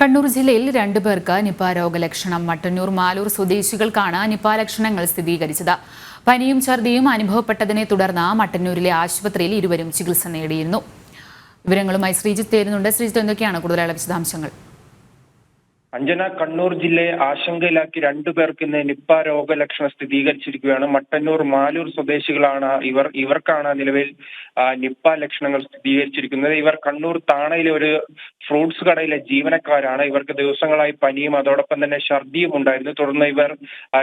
കണ്ണൂർ ജില്ലയിൽ രണ്ടു പേർക്ക് നിപ രോഗലക്ഷണം. മട്ടന്നൂർ മാലൂർ സ്വദേശികൾക്കാണ് നിപ ലക്ഷണങ്ങൾ സ്ഥിരീകരിച്ചത്. പനിയും ഛർദിയും അനുഭവപ്പെട്ടതിനെ തുടർന്ന് മട്ടന്നൂരിലെ ആശുപത്രിയിൽ ഇരുവരും ചികിത്സ നേടിയിരുന്നു. വിവരങ്ങളുമായി ശ്രീജിത്ത് ചേരുന്നുണ്ട്. ശ്രീജിത്ത് എന്തൊക്കെയാണ് കൂടുതലായ വിശദാംശങ്ങൾ? അഞ്ജന കണ്ണൂർ ജില്ലയെ ആശങ്കയിലാക്കി രണ്ടുപേർക്ക് ഇന്ന് നിപ്പ രോഗലക്ഷണം സ്ഥിരീകരിച്ചിരിക്കുകയാണ്. മട്ടന്നൂർ മാലൂർ സ്വദേശികളാണ് ഇവർ ഇവർക്കാണ് നിലവിൽ നിപ്പ ലക്ഷണങ്ങൾ സ്ഥിരീകരിച്ചിരിക്കുന്നത്. ഇവർ കണ്ണൂർ താണയിലെ ഒരു ഫ്രൂട്ട്സ് കടയിലെ ജീവനക്കാരാണ്. ഇവർക്ക് ദിവസങ്ങളായി പനിയും അതോടൊപ്പം തന്നെ ഛർദിയും ഉണ്ടായിരുന്നു. തുടർന്ന് ഇവർ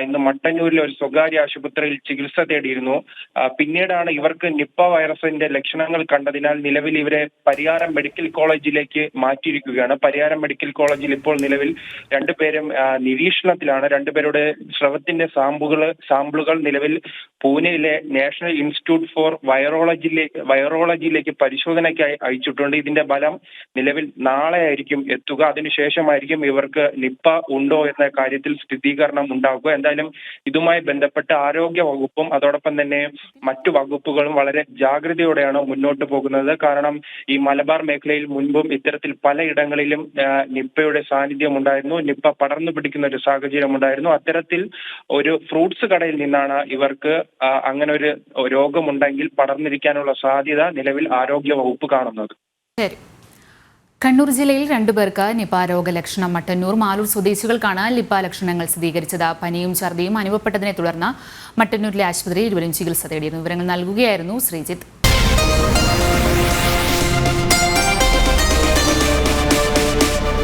ഇന്ന് മട്ടന്നൂരിലെ ഒരു സ്വകാര്യ ആശുപത്രിയിൽ ചികിത്സ തേടിയിരുന്നു. പിന്നീടാണ് ഇവർക്ക് നിപ്പ വൈറസിന്റെ ലക്ഷണങ്ങൾ കണ്ടതിനാൽ നിലവിൽ ഇവരെ പരിയാരം മെഡിക്കൽ കോളേജിലേക്ക് മാറ്റിയിരിക്കുകയാണ്. പരിയാരം മെഡിക്കൽ കോളേജിൽ ഇപ്പോൾ നിലവിൽ രണ്ടുപേരും നിരീക്ഷണത്തിലാണ്. രണ്ടുപേരുടെ സ്രവത്തിന്റെ സാമ്പിളുകൾ സാമ്പിളുകൾ നിലവിൽ പൂനെയിലെ നാഷണൽ ഇൻസ്റ്റിറ്റ്യൂട്ട് ഫോർ വൈറോളജിയിലെ വൈറോളജിയിലേക്ക് പരിശോധനയ്ക്കായി അയച്ചിട്ടുണ്ട്. ഇതിന്റെ ഫലം നിലവിൽ നാളെ ആയിരിക്കും എത്തുക. അതിനുശേഷമായിരിക്കും ഇവർക്ക് നിപ്പ ഉണ്ടോ എന്ന കാര്യത്തിൽ സ്ഥിരീകരണം ഉണ്ടാകുക എന്തായാലും ഇതുമായി ബന്ധപ്പെട്ട ആരോഗ്യ വകുപ്പും അതോടൊപ്പം തന്നെ മറ്റു വകുപ്പുകളും വളരെ ജാഗ്രതയോടെയാണ് മുന്നോട്ട് പോകുന്നത്. കാരണം ഈ മലബാർ മേഖലയിൽ മുൻപും ഇത്തരത്തിൽ പലയിടങ്ങളിലും നിപ്പയുടെ സാന്നിധ്യം ഉണ്ടായിരുന്നു. നിപ്പ പടർന്നു പിടിക്കുന്ന ഒരു സാഹചര്യം ഉണ്ടായിരുന്നു അത്തരത്തിൽ ഒരു ഫ്രൂട്ട്സ് കടയിൽ നിന്നാണ് ഇവർക്ക് അങ്ങനെ ഒരു രോഗമുണ്ടെങ്കിൽ പടർന്നിരിക്കാനുള്ള സാധ്യത നിലവിൽ ആരോഗ്യ വകുപ്പ് കാണുന്നത്. ശരി. കണ്ണൂർ ജില്ലയിൽ രണ്ടുപേർക്ക് നിപ രോഗലക്ഷണം മട്ടന്നൂർ മാലൂർ സ്വദേശികൾക്കാണ് നിപ ലക്ഷണങ്ങൾ സ്ഥിരീകരിച്ചത്. പനിയും ഛർദിയും അനുഭവപ്പെട്ടതിനെ തുടർന്ന് മട്ടന്നൂരിലെ ആശുപത്രിയിൽ ഇരുവരും ചികിത്സ തേടിയിരുന്നു. വിവരങ്ങൾ നൽകുകയായിരുന്നു ശ്രീജിത്ത്.